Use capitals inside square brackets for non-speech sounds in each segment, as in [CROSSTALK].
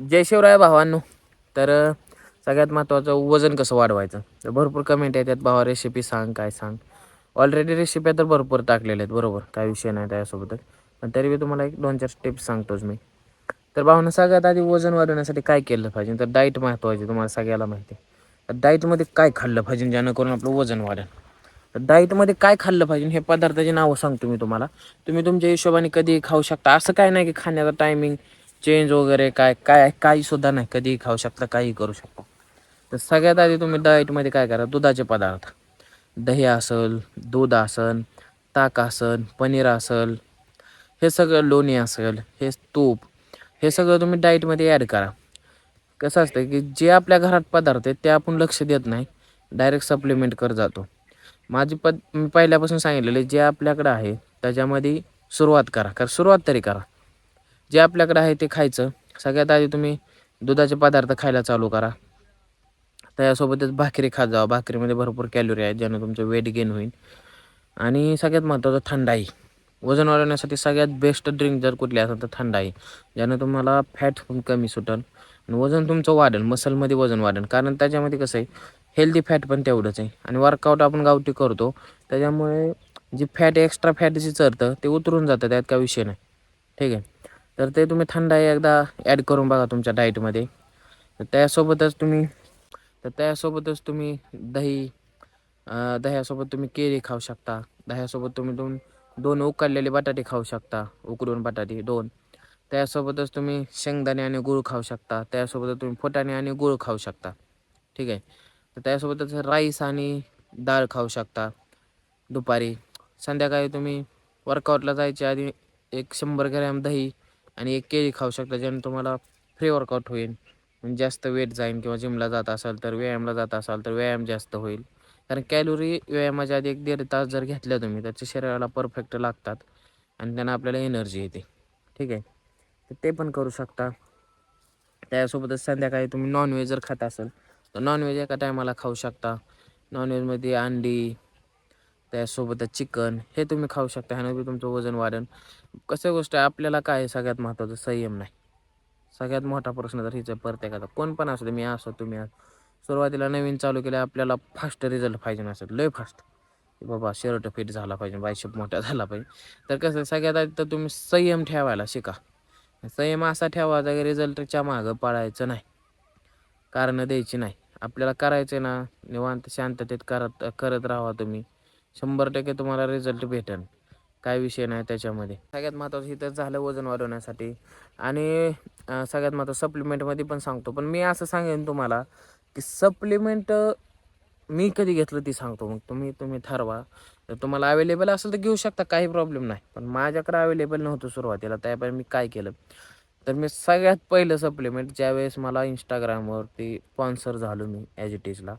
जय शिवराय भावांनो. तर सगळ्यात महत्त्वाचं वजन कसं वाढवायचं? तर भरपूर कमेंट येतात भावा रेसिपी सांग काय सांग? ऑलरेडी रेसिप्या तर भरपूर टाकलेल्या आहेत बरोबर? काय विषय नाही त्यासोबतच. पण तरी मी तुम्हाला एक दोन चार टिप्स सांगतोच मी. तर भावानं सगळ्यात आधी वजन वाढवण्यासाठी काय केलं पाहिजे? तर डाईट महत्त्वाची तुम्हाला सगळ्याला माहिती आहे. तर डाईटमध्ये काय खाल्लं पाहिजे जेणेकरून आपलं वजन वाढेल? तर डाईटमध्ये काय खाल्लं पाहिजे? हे पदार्थाची नावं सांगतो मी तुम्हाला. तुम्ही तुमच्या हिशोबाने कधी खाऊ शकता. असं काय नाही की खाण्याचा टायमिंग चेंज वगैरे काय काय काही सुद्धा नाही. कधीही खाऊ शकता काही करू शकता. तर सगळ्यात आधी तुम्ही डाएटमध्ये काय करा? दुधाचे पदार्थ. दही असेल दूध असेल ताक असेल पनीर असेल हे सगळं लोणी असेल हे तूप हे सगळं तुम्ही डाएटमध्ये ॲड करा. कसं असतं की जे आपल्या घरात पदार्थ आहेत ते आपण लक्ष देत नाही. डायरेक्ट सप्लिमेंट कर जातो. माझी पद मी पहिल्यापासून सांगितलेले जे आपल्याकडं आहे त्याच्यामध्ये सुरुवात करा. कारण सुरुवात तरी करा. जे आपल्याकडे आहे ते खायचं. सगळ्यात आधी तुम्ही दुधाचे पदार्थ खायला चालू करा. त्यासोबतच भाकरी खात जावा भाकरीमध्ये भरपूर कॅलरी आहेत ज्यानं तुमचं वेट गेन होईल. आणि सगळ्यात महत्त्वाचं थंडाई वजन वाढवण्यासाठी सगळ्यात बेस्ट ड्रिंक जर कुठली असेल तर थंडाई ज्यानं तुम्हाला फॅट पण कमी सुटेल आणि वजन तुमचं वाढेल मसलमध्ये वजन वाढेल. कारण त्याच्यामध्ये कसं आहे हेल्दी फॅट पण तेवढंच आहे. आणि वर्कआउट आपण गावठी करतो त्याच्यामुळे जी फॅट एक्स्ट्रा फॅट जी चरतं ते उतरून जातं त्यात काय विषय नाही. ठीक आहे? तर ते तुम्ही थंडाई एकदा ॲड करून बघा तुमच्या डाएटमध्ये तर त्यासोबतच तुम्ही तर त्यासोबतच तुम्ही दही दह्यासोबत तुम्ही केळी खाऊ शकता. दह्यासोबत तुम्ही दोन दोन उकडलेले बटाटे खाऊ शकता. उकडून बटाटे दोन. त्यासोबतच तुम्ही शेंगदाणे आणि गूळ खाऊ शकता. त्यासोबतच तुम्ही फुटाणे आणि गूळ खाऊ शकता. ठीक आहे? तर त्यासोबतच राईस आणि डाळ खाऊ शकता दुपारी. संध्याकाळी तुम्ही वर्कआउटला जायच्या आधी एक शंभर ग्रॅम दही आणि एक केळी खाऊ शकता ज्याने तुम्हाला फ्री वर्कआउट होईल. म्हणजे जास्त वेट जाईल किंवा जिमला जात असाल तर व्यायामला जात असाल तर व्यायाम जास्त होईल. कारण कॅलोरी व्यायामाच्या आधी एक दीड तास जर घेतल्या तुम्ही त्याच्या शरीराला परफेक्ट लागतात. आणि त्यांना आपल्याला एनर्जी येते. ठीक आहे? तर ते पण करू शकता. त्यासोबतच संध्याकाळी तुम्ही नॉनव्हेज जर खात असाल तर नॉनव्हेज एका टायमाला खाऊ शकता. नॉनव्हेजमध्ये अंडी त्यासोबतच चिकन हे तुम्ही खाऊ शकता. ह्यानं बी तुमचं वजन वाढेल कसं गोष्ट आहे आपल्याला काय आहे सगळ्यात महत्त्वाचं संयम नाही. सगळ्यात मोठा प्रश्न तर हिचा प्रत्येकाचा. कोण पण असू दे मी असो तुम्ही असो. सुरुवातीला नवीन चालू केलं आपल्याला फास्ट रिझल्ट पाहिजे नसेल लय फास्ट बाबा शर्ट फिट झाला पाहिजे बायशेप मोठा झाला पाहिजे. तर कसं सगळ्यात आधी तर तुम्ही संयम ठेवायला शिका. संयम असा ठेवायचा की रिझल्टच्या मागं पळायचं नाही. कारणं द्यायची नाही. आपल्याला करायचं ना निवांत शांततेत करत करत राहा तुम्ही. शंभर टक्के तुम्हाला रिझल्ट भेटेल. काय विषय नाही त्याच्यामध्ये. सगळ्यात महत्त्वाचं इथं झालं वजन वाढवण्यासाठी. आणि सगळ्यात महत्त्वाचं सप्लिमेंटमध्ये पण सांगतो. पण मी असं सांगेन तुम्हाला की सप्लिमेंट मी कधी घेतलं ती सांगतो. मग तुम्ही तुम्ही ठरवा. तर तुम्हाला अवेलेबल असेल तर घेऊ शकता. काही प्रॉब्लेम नाही. पण माझ्याकडे अवेलेबल नव्हतं सुरुवातीला. त्यापैकी मी काय केलं? तर मी सगळ्यात पहिलं सप्लिमेंट ज्यावेळेस मला इंस्टाग्रामवरती स्पॉन्सर झालो मी ॲज इट इजला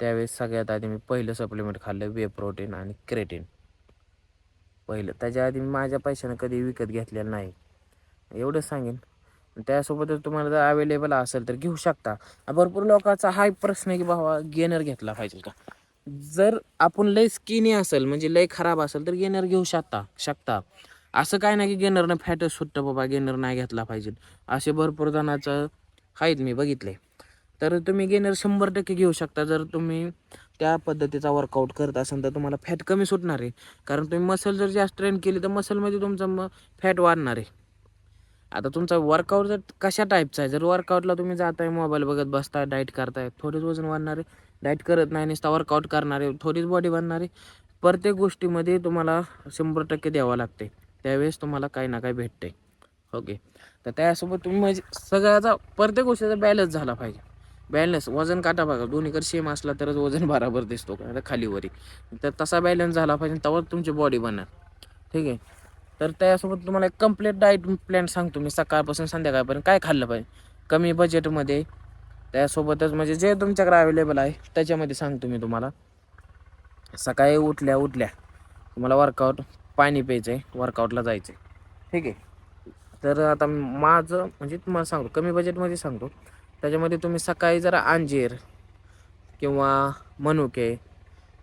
त्यावेळेस सगळ्यात आधी मी पहिलं सप्लिमेंट खाल्लं वे प्रोटीन आणि क्रेटीन पहिलं त्याच्या आधी मी माझ्या पैशानं कधी विकत घेतलेलं नाही. एवढंच सांगेन. त्यासोबतच तुम्हाला जर अवेलेबल असेल तर घेऊ शकता. भरपूर लोकांचा हा प्रश्न आहे की बाबा गेनर घेतला पाहिजे का? जर आपण लय स्किनी असेल म्हणजे लय खराब असेल तर गेनर घेऊ शकता शकता. असं काय नाही की गेनरनं फॅटच सुटतं बाबा गेनर नाही घेतला पाहिजे. असे भरपूर जणाचं आहेत मी बघितले. तर तुम्ही गेनर शंभर टक्के घेऊ शकता. जर तुम्ही त्या पद्धतीचा वर्कआउट करत असाल तर तुम्हाला फॅट कमी सुटणार आहे. कारण तुम्ही मसल जर जास्त ट्रेन केली तर मसलमध्ये तुमचं मग फॅट वाढणार आहे. आता तुमचा वर्कआउट जर कशा टाईपचा आहे? जर वर्कआउटला तुम्ही जाताय मोबाईल बघत बसताय डाईट करताय थोडीच वजन वाढणार आहे. डाईट करत नाही नुसता वर्कआउट करणार आहे थोडीच बॉडी बनणार आहे. प्रत्येक गोष्टीमध्ये तुम्हाला शंभर टक्के द्यावं लागते. त्यावेळेस तुम्हाला काही ना काही भेटते ओके तर त्यासोबत तुम्ही म्हणजे सगळ्याचा प्रत्येक गोष्टीचा बॅलन्स झाला पाहिजे. बॅलन्स वजन काटा बघा. दोन्हीकडे सेम असला तरच वजन [LAUGHS] बराबर दिसतो का? खालीवरी. तर तसा बॅलन्स झाला पाहिजे तेव्हा तुमची बॉडी बनणार. ठीक आहे? तर त्यासोबत तुम्हाला एक कंप्लीट डाईट प्लॅन सांगतो मी. सकाळपासून संध्याकाळपर्यंत काय खाल्लं पाहिजे? कमी बजेटमध्ये त्यासोबतच म्हणजे जे तुमच्याकडे अवेलेबल आहे त्याच्यामध्ये सांगतो मी तुम्हाला. सकाळी उठल्या उठल्या तुम्हाला वर्कआउट पाणी प्यायचं आहे वर्कआउटला जायचं आहे ठीक आहे? तर आता माझं म्हणजे तुम्हाला सांगतो कमी बजेटमध्ये सांगतो. त्याच्यामध्ये तुम्ही सकाळी जरा अंजीर किंवा मनुके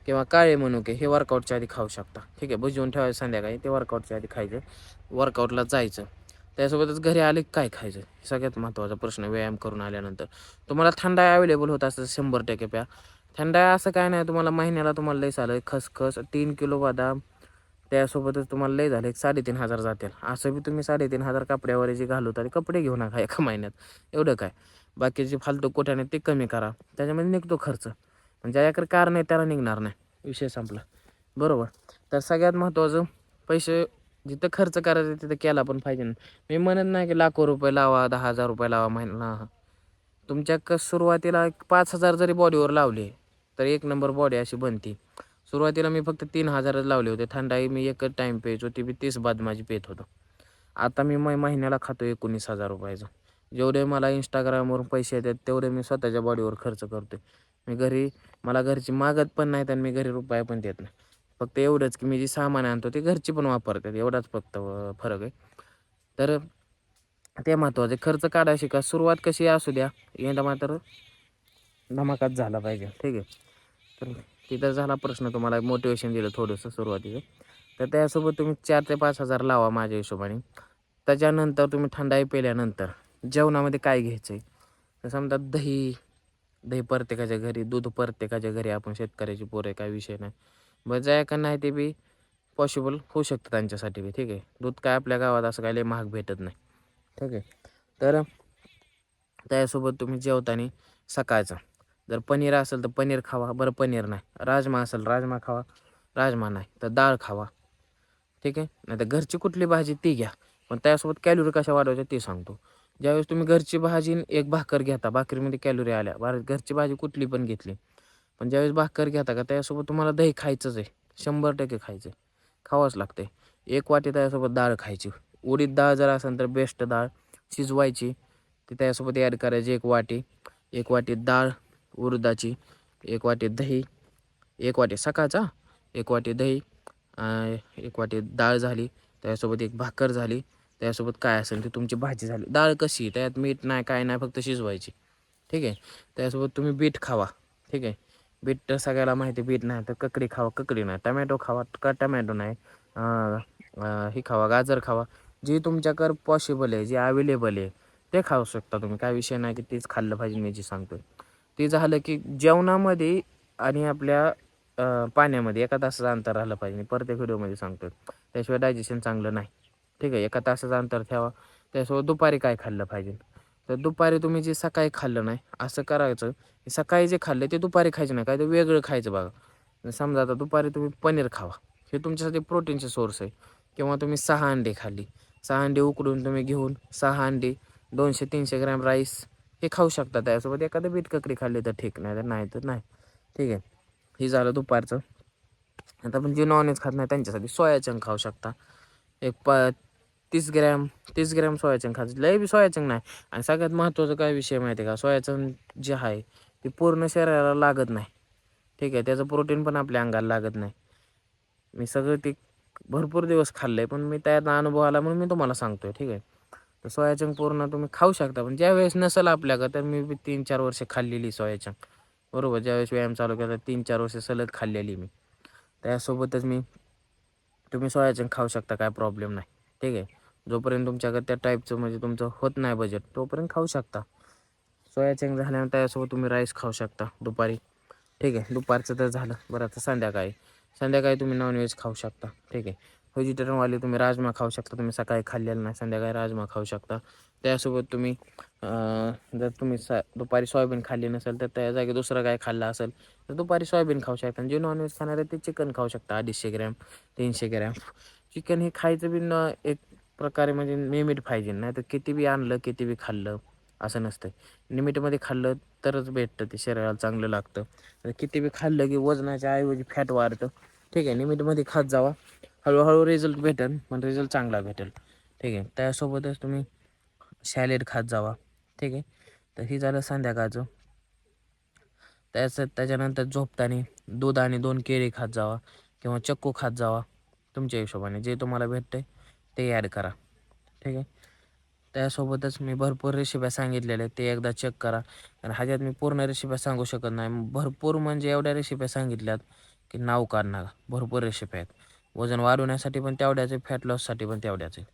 किंवा काळे मनुके हे वर्कआउटच्या आधी खाऊ शकता. ठीक आहे भुजवून ठेवायचं संध्याकाळी ते वर्कआउटच्या आधी खायचं. वर्कआउटला जायचं. त्यासोबतच घरी आले की काय खायचं? हे सगळ्यात महत्त्वाचा प्रश्न व्यायाम करून आल्यानंतर. तुम्हाला थंडाई अवेलेबल होत असतं शंभर टक्के प्या. थंडाई असं काय नाही तुम्हाला महिन्याला तुम्हाला लई झालं खसखस तीन किलो बदाम त्यासोबतच तुम्हाला लय झालं एक साडेतीन हजार जातील. असं बी तुम्ही साडेतीन हजार कपड्यावर जे घालू ते कपडे घेऊ नका एका महिन्यात. एवढं काय? बाकीचे फालतू कोट्याने ते कमी करा. त्याच्यामध्ये निघतो खर्च. म्हणजे याकडे कार नाही त्याला निघणार नाही. विषय संपला. बरोबर. तर सगळ्यात महत्त्वाचं पैसे जिथं खर्च करायचं तिथं केला पण पाहिजे मी म्हणत नाही की लाखो रुपये लावा दहा हजार रुपये लावा महिन्याला तुमच्या क सुरुवातीला पाच हजार जरी बॉडीवर लावले तर एक नंबर बॉडी अशी बनती. सुरुवातीला मी फक्त तीन हजारच लावले होते. थंडाई मी एकच टाईम पेच होती मी तीस बाद माझी पेत होतो. आता मी महिन्याला खातो एकोणीस हजार रुपयाचं. जेवढे मला इंस्टाग्रामवरून पैसे येतात तेवढे मी स्वतःच्या बॉडीवर खर्च करतो मी घरी मला घरची मागत पण नाहीत आणि मी घरी रुपये पण देत नाही. फक्त एवढंच की मी जी सामान आणतो ते घरची पण वापरतात. एवढाच फक्त फरक आहे. तर ते महत्त्वाचे. खर्च काढा शिका. सुरुवात कशी असू द्या. यंदा मात्र धमाकात झाला पाहिजे. ठीक आहे. तर तिथं झाला प्रश्न तुम्हाला. मोटिवेशन दिलं थोडंसं सुरुवातीचं. तर त्यासोबत तुम्ही चार ते पाच हजार लावा माझ्या हिशोबाने. त्याच्यानंतर तुम्ही थंडाई पेल्यानंतर. जेवणामध्ये काय घ्यायचं आहे तर समजा दही दही प्रत्येकाच्या घरी दूध प्रत्येकाच्या घरी आपण शेतकऱ्याची पोरं आहे काय विषय नाही. बरं जाय का नाही ते बी पॉसिबल होऊ शकतं त्यांच्यासाठी बी ठीक आहे. दूध काय आपल्या गावात असं काय लई महाग भेटत नाही ठीक आहे. तर त्यासोबत तुम्ही जेवताना सकाळचं. जर पनीर असेल तर पनीर खावा बरं पनीर नाही. राजमा असेल राजमा खावा राजमा नाही तर डाळ खावा ठीक आहे. नाही तर घरची कुठली भाजी ती घ्या. पण त्यासोबत कॅलरी कशा वाढवायच्या ते सांगतो. ज्यावेळेस तुम्ही घरची भाजी आणि एक भाकर घेता भाकरीमध्ये कॅलरी आल्या बार घरची भाजी कुठली पण घेतली पण ज्यावेळेस भाकर घेता का त्यासोबत तुम्हाला दही खायचंच आहे शंभर टक्के खायचं आहे खावंच लागते एक वाटी त्यासोबत डाळ खायची उडीद डाळ जर असेल तर बेस्ट डाळ शिजवायची ती त्यासोबत ॲड करायची एक वाटी एक वाटी डाळ उडदाची एक वाटी दही एक वाटी सकाळचा एक वाटी दही एक वाटी डाळ झाली त्यासोबत एक भाकर झाली त्यासोबत काय असेल ती तुमची भाजी झाली. डाळ कशी त्यात मीठ नाही काय नाही फक्त शिजवायची. ठीक आहे? त्यासोबत तुम्ही बीट खावा. ठीक आहे? बीट तर सगळ्याला माहिती बीट नाही तर ककडी खावा. ककडी नाही. टमॅटो खावा का टमॅटो नाही? ही हे खावा गाजर खावा. जे तुमच्याकडं पॉसिबल आहे जे अवेलेबल आहे ते खाऊ शकता तुम्ही. काय विषय नाही की तेच खाल्लं पाहिजे मी जे सांगतोय. ते झालं की जेवणामध्ये आणि आपल्या पाण्यामध्ये एका तासाचं अंतर राहिलं पाहिजे. मी प्रत्येक व्हिडिओमध्ये सांगतोय. त्याशिवाय डायजेशन चांगलं नाही. ठीक आहे एका तासाचं अंतर ठेवा. त्यासोबत दुपारी काय खाल्लं पाहिजे? तर दुपारी तुम्ही जे सकाळी खाल्लं नाही असं करायचं. सकाळी जे खाल्लं ते दुपारी खायचं नाही काय ते वेगळं खायचं बघा. समजा आता दुपारी तुम्ही पनीर खावा. हे तुमच्यासाठी प्रोटीनचे सोर्स आहे. किंवा तुम्ही सहा अंडे खाल्ली. सहा अंडे उकडून तुम्ही घेऊन सहा अंडे दोनशे तीनशे ग्रॅम राईस हे खाऊ शकता. त्यासोबत एखादं बीट ककडी खाल्ली तर ठीक नाही तर नाही तर नाही. ठीक आहे. हे झालं दुपारचं. आता आपण जे नॉनव्हेज खात नाही त्यांच्यासाठी सोया चंक खाऊ शकता. एक प तीस ग्रॅम तीस ग्रॅम सोया चंक खायचं लय बी सोयाचंक नाही. आणि सगळ्यात महत्त्वाचा काय विषय माहिती आहे का? सोयाचंक जे आहे ते पूर्ण शरीराला लागत नाही. ठीक आहे? त्याचं प्रोटीन पण आपल्या अंगाला लागत नाही. मी सगळं ते भरपूर दिवस खाल्लं आहे पण मी त्यात अनुभव आला म्हणून मी तुम्हाला सांगतोय. ठीक आहे? तर सोयाचंक पूर्ण तुम्ही खाऊ शकता पण ज्यावेळेस नसेल आपल्याकडं तर मी तीन चार वर्ष खाल्लेली सोयाचंक बरोबर? ज्यावेळेस व्यायाम चालू केला तीन चार वर्ष सलग खाल्लेली मी. त्यासोबतच मी तुम्ही सोयाचंक खाऊ शकता काय प्रॉब्लेम नाही. ठीक आहे. जोपर्यंत तुमच्याकडे त्या टाईपचं म्हणजे तुमचं होत नाही बजेट तोपर्यंत खाऊ शकता. सोया चेंग झाल्यानंतर त्यासोबत तुम्ही राईस खाऊ शकता दुपारी. ठीक आहे. दुपारचं तर झालं. बरं आता संध्याकाळी. संध्याकाळी तुम्ही नॉनव्हेज खाऊ शकता. ठीक आहे. व्हेजिटेरियनवाले तुम्ही राजमा खाऊ शकता. तुम्ही सकाळी खाल्लेलं नाही संध्याकाळी राजमा खाऊ शकता. त्यासोबत तुम्ही जर तुम्ही सा दुपारी सोयाबीन खाल्ली नसेल तर त्या जागी दुसरं काय खाल्लं असेल तर दुपारी सोयाबीन खाऊ शकता. आणि जे नॉनव्हेज खाणार आहे ते चिकन खाऊ शकता. अडीचशे ग्रॅम तीनशे ग्रॅम. चिकन हे खायचं बी न एक प्रकारे म्हणजे नियमित पाहिजे. नाही तर किती बी आणलं किती बी खाल्लं असं नसतं लिमिटमध्ये खाल्लं तरच भेटतं ते शरीराला चांगलं लागतं. तर किती बी खाल्लं की वजनाच्या ऐवजी फॅट वाढतं. ठीक आहे लिमिटमध्ये खात जावा. हळूहळू रिझल्ट भेटेल पण रिझल्ट चांगला भेटेल. ठीक आहे त्यासोबतच तुम्ही सॅलेड खात जावा. ठीक आहे तर हे झालं संध्याकाळचं. त्याच त्याच्यानंतर झोपताना दूध आणि दोन केळी खात जावा किंवा चक्कू खात जावा. तुमच्या हिशोबाने जे तुम्हाला भेटते ते ॲड करा. ठीक आहे? त्यासोबतच मी भरपूर रेसिप्या सांगितलेल्या आहेत ते एकदा चेक करा. कारण ह्याच्यात मी पूर्ण रेसिप्या सांगू शकत नाही. भरपूर म्हणजे एवढ्या रेसिप्या सांगितल्यात की नाव काढणार भरपूर रेसिप्या आहेत. वजन वाढवण्यासाठी पण तेवढ्याचे आहे फॅट लॉससाठी पण तेवढ्याचे आहे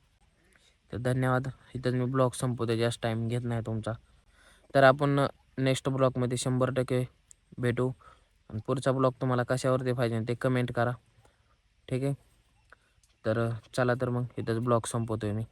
तर धन्यवाद. इथंच मी ब्लॉग संपवतो जास्त टाईम घेत नाही तुमचा. तर आपण नेक्स्ट ब्लॉगमध्ये शंभर टक्के भेटू. आणि पुढचा ब्लॉग तुम्हाला कशावरती पाहिजे ते कमेंट करा. ठीक आहे? तर चला तर मग इथंच ब्लॉग संपवतो आहे मी.